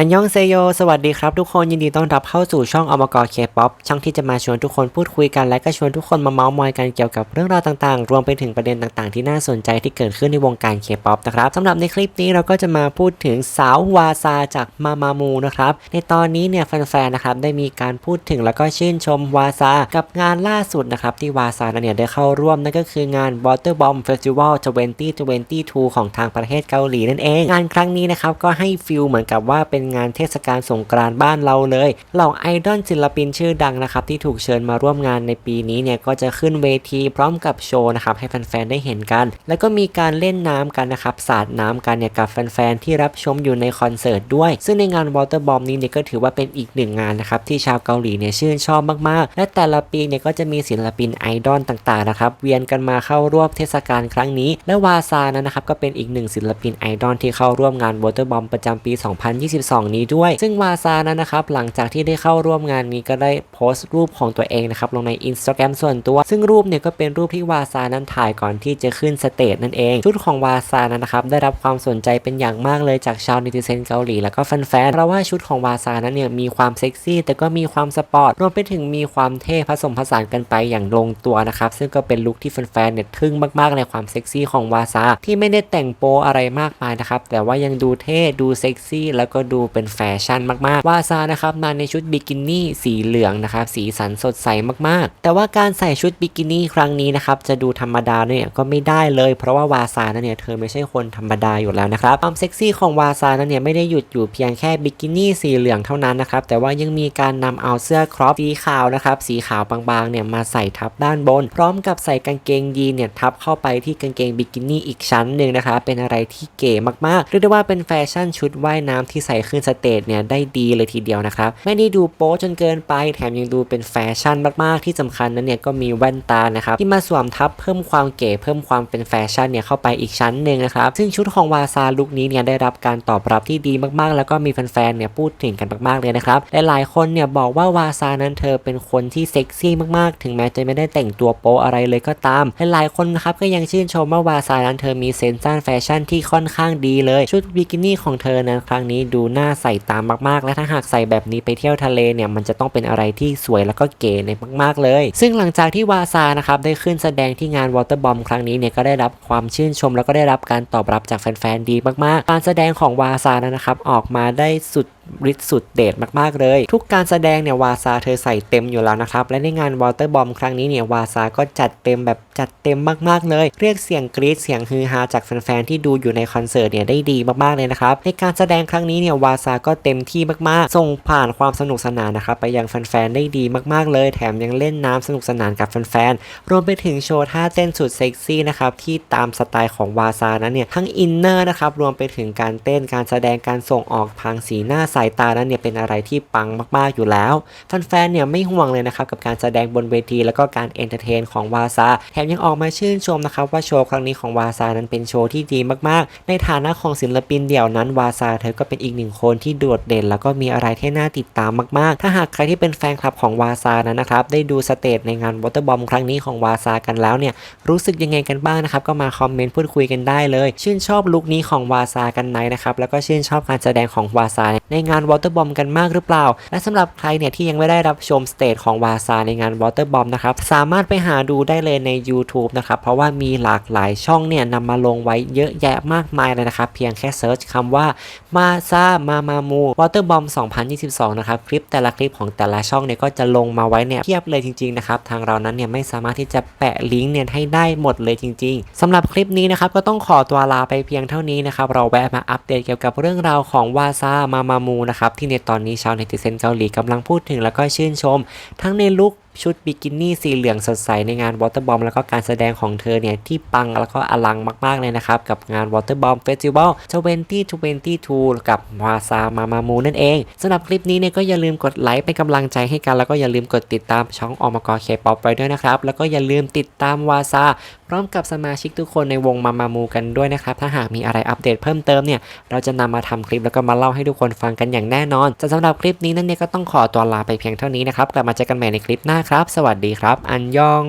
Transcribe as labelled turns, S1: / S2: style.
S1: อันยองเซโย สวัสดีครับทุกคน ยินดีต้อนรับเข้าสู่ช่องอมกรเคป๊อปช่องที่จะมาชวนทุกคนพูดคุยกัน และก็ชวนทุกคนมาเมาส์มอยกันเกี่ยวกับเรื่องราวต่างๆ รวมไปถึงประเด็นต่างๆ ที่น่าสนใจที่เกิดขึ้นในวงการเคป๊อปนะครับสำหรับในคลิปนี้เราก็จะมาพูดถึงสาววาซาจากมามามูนะครับ ในตอนนี้เนี่ยแฟนๆนะครับได้มีการพูดถึงแล้วก็ชื่นชมวาซา กับงานล่าสุดนะครับที่วาซาเนี่ยได้เข้าร่วมนั่นก็คืองาน Water Bomb Festival 2022 ของทางประเทศเกาหลีนั่นเอง งานครั้งนี้นะครับก็ให้ฟิลเหมือนกับว่าเป็นงานเทศกาลสงกรานต์บ้านเราเลยเหล่าไอดอลศิลปินชื่อดังนะครับที่ถูกเชิญมาร่วมงานในปีนี้เนี่ยก็จะขึ้นเวทีพร้อมกับโชว์นะครับให้แฟนๆได้เห็นกัน แล้วก็มีการเล่นน้ำกันนะครับสาดน้ำกันเนี่ยกับแฟนๆที่รับชมอยู่ในคอนเสิร์ตด้วย ซึ่งในงาน Water Bomb นี้เนี่ยก็ถือว่าเป็นอีกหนึ่งงานนะครับที่ชาวเกาหลีเนี่ยชื่นชอบมากๆ และแต่ละปีเนี่ยก็จะมีศิลปินไอดอลต่างๆนะครับเวียนกันมาเข้าร่วมเทศกาลครั้งนี้ และวาซานั้นนะครับก็เป็นอีกหนึ่งศิลปินไอดอลที่เข้าร่วมงาน Water Bomb ประจำปี 2022นี้ด้วย ซึ่งวาซานั้นนะครับหลังจากที่ได้เข้าร่วมงานนี้ก็ได้โพสต์รูปของตัวเองนะครับลงใน Instagram ส่วนตัว ซึ่งรูปเนี่ยก็เป็นรูปที่วาซานั้นถ่ายก่อนที่จะขึ้นสเตจนั่นเอง ชุดของวาซานั้นนะครับได้รับความสนใจเป็นอย่างมากเลยจากชาวนิติเซนเกาหลีแล้วก็แฟนๆ เพราะว่าชุดของวาซานั้นเนี่ยมีความเซ็กซี่ แต่ก็มีความสปอร์ตรวมไปถึงมีความเท่ผสมผสานกันไปอย่างลงตัวนะครับซึ่งก็เป็นลุคที่แฟนๆเนี่ยทึ่งมากๆในความเซ็กซี่ของวาซาที่ไม่ได้แต่งโปอะไรมากมายนะครับแต่ว่ายังดูเท่ดูเซ็กซี่แล้วก็ดูเป็นแฟชั่นมากๆ วาซานะครับมาในชุดบิกินี่สีเหลืองนะครับสีสันสดใสมากๆ แต่ว่าการใส่ชุดบิกินี่ครั้งนี้นะครับจะดูธรรมดาเนี่ยก็ไม่ได้เลย เพราะว่าวาซานเนี่ยเธอไม่ใช่คนธรรมดาอยู่แล้วนะครับความเซ็กซี่ของวาซานเนี่ยไม่ได้หยุดอยู่เพียงแค่บิกินี่สีเหลืองเท่านั้นนะครับแต่ว่ายังมีการนำเอาเสื้อครอปสีขาวนะครับสีขาวบางๆเนี่ยมาใส่ทับด้านบน พร้อมกับใส่กางเกงยีนเนี่ยทับเข้าไปที่กางเกงบิกินี่อีกชั้นหนึ่งนะครับเป็นอะไรที่เก๋มากๆเรียกได้ว่าเป็นแฟชั่นชุดว่ายน้ำที่ใส่ขึ้นสเตจเนี่ยได้ดีเลยทีเดียวนะครับไม่ได้ดูโป๊จนเกินไป แถมยังดูเป็นแฟชั่นมากๆ ที่สำคัญนั้นเนี่ยก็มีแว่นตานะครับที่มาสวมทับเพิ่มความเก๋เพิ่มความเป็นแฟชั่นเนี่ยเข้าไปอีกชั้นหนึ่งนะครับซึ่งชุดของวาซาลุคนี้เนี่ยได้รับการตอบรับที่ดีมากๆ แล้วก็มีแฟนๆเนี่ยพูดถึงกันมากๆเลยนะครับหลายๆคนเนี่ยบอกว่าวาซานั้นเธอเป็นคนที่เซ็กซี่มากๆ ถึงแม้จะไม่ได้แต่งตัวโป๊อะไรเลยก็ตามหลายๆคนนะครับก็ยังชื่นชมว่าวาซานั้นเธอมีเซนส์ด้านแฟชั่นที่ค่อนข้างดีเลยชุดบิกินี่ของเธอนั้นครั้งนี้ดูน่าใส่ตามมากๆ และถ้าหากใส่แบบนี้ไปเที่ยวทะเลเนี่ยมันจะต้องเป็นอะไรที่สวยแล้วก็เก๋ในมาก ๆ เลย ซึ่งหลังจากที่วาซานะครับได้ขึ้นแสดงที่งานวอเตอร์บอมครั้งนี้เนี่ยก็ได้รับความชื่นชม แล้วก็ได้รับการตอบรับจากแฟนๆดีมากๆ การแสดงของวาซานะครับออกมาได้สุดฤทธิ์สุดเดชมากๆเลย ทุกการแสดงเนี่ยวาซาเธอใส่เต็มอยู่แล้วนะครับ และในงานวอเตอร์บอมครั้งนี้เนี่ยวาซาก็จัดเต็มแบบจัดเต็มมากๆเลย เรียกเสียงกรี๊ดเสียงฮือฮาจากแฟนๆที่ดูอยู่ในคอนเสิร์ตเนี่ยได้ดีมากๆเลยนะครับในการแสดงครั้งนี้เนี่ยวาซาก็เต็มที่มากๆ ส่งผ่านความสนุกสนานนะครับไปยังแฟนๆได้ดีมากๆเลย แถมยังเล่นน้ำสนุกสนานกับแฟนๆรวมไปถึงโชว์ท่าเต้นสุดเซ็กซี่นะครับที่ตามสไตล์ของวาซานั้นเนี่ยทั้งอินเนอร์นะครับรวมไปถึงการเต้นการแสดงการส่งออกทางสีหน้าสายตานั้นเนี่ยเป็นอะไรที่ปังมากๆอยู่แล้วแฟนๆเนี่ยไม่ห่วงเลยนะครับกับการแสดงบนเวที แล้วก็การเอนเตอร์เทนของวาซาแถมยังออกมาชื่นชมนะครับว่าโชว์ครั้งนี้ของวาซานั้นเป็นโชว์ที่ดีมากๆ ในฐานะของศิลปินเดี่ยวนั้นวาซาเธอก็เป็นอีกหนึ่งคนที่โดดเด่น แล้วก็มีอะไรที่น่าติดตามมากๆ ถ้าหากใครที่เป็นแฟนคลับของวาซานั้นนะครับได้ดูสเตจในงานวอเตอร์บอมครั้งนี้ของวาซากันแล้วเนี่ยรู้สึกยังไงกันบ้างนะครับก็มาคอมเมนต์พูดคุยกันได้เลย ชื่นชอบลุคนี้ของวาซากันไหนนะครับแล้วก็ชื่นชอบการแสดงของวาซาในงานวอเตอร์บอมกันมากหรือเปล่า และสำหรับใครเนี่ยที่ยังไม่ได้รับชมสเตจของวาซาในงาน Water Bomb นะครับสามารถไปหาดูได้เลยใน YouTube นะครับเพราะว่ามีหลากหลายช่องเนี่ยนำมาลงไว้เยอะแยะมากมายเลยนะครับเพียงแค่เซิร์ชคำว่ามาซามามามู Water Bomb 2022 นะครับคลิปแต่ละคลิปของแต่ละช่องเนี่ยก็จะลงมาไว้เนี่ยเทียบเลยจริงๆนะครับทางเรานั้นเนี่ยไม่สามารถที่จะแปะลิงก์เนี่ยให้ได้หมดเลยจริง ๆสำหรับคลิปนี้นะครับก็ต้องขอตัวลาไปเพียงเท่านี้นะครับเราแวะมาอัปเดตเกี่ยวกับเรื่องราวของวาซามามามูนะครับที่ในตอนนี้ชาวเนติเซนเกาหลีกำลังพูดถึงแล้วก็ชื่นชม ทั้งในลุค ชุดบิกินี่สีเหลืองสดใสในงานวอเตอร์บอมแล้วก็การแสดงของเธอเนี่ย ที่ปังแล้วก็อลังมาก ๆ เลยนะครับ กับงานวอเตอร์บอมเฟสติวัล2022 กับวาซามามามูนั่นเองสำหรับคลิปนี้เนี่ยก็อย่าลืมกดไลค์เป็นกำลังใจให้กัน แล้วก็อย่าลืมกดติดตามช่องอมกรเคป๊อปไปด้วยนะครับ แล้วก็อย่าลืมติดตามวาซาพร้อมกับสมาชิกทุกคนในวงมามามูกันด้วยนะครับ ถ้าหากมีอะไรอัปเดตเพิ่มเติมเนี่ยเราจะนำมาทำคลิปแล้วก็มาเล่าให้ทุกคนฟังกันอย่างแน่นอนสำหรับคลิปนี้นั่นเนี่ยก็ต้องขอตัวลาไปเพียงเท่านี้นะครับกลับมาเจอกันใหม่ในคลิปหน้าครับ สวัสดีครับ อันยอง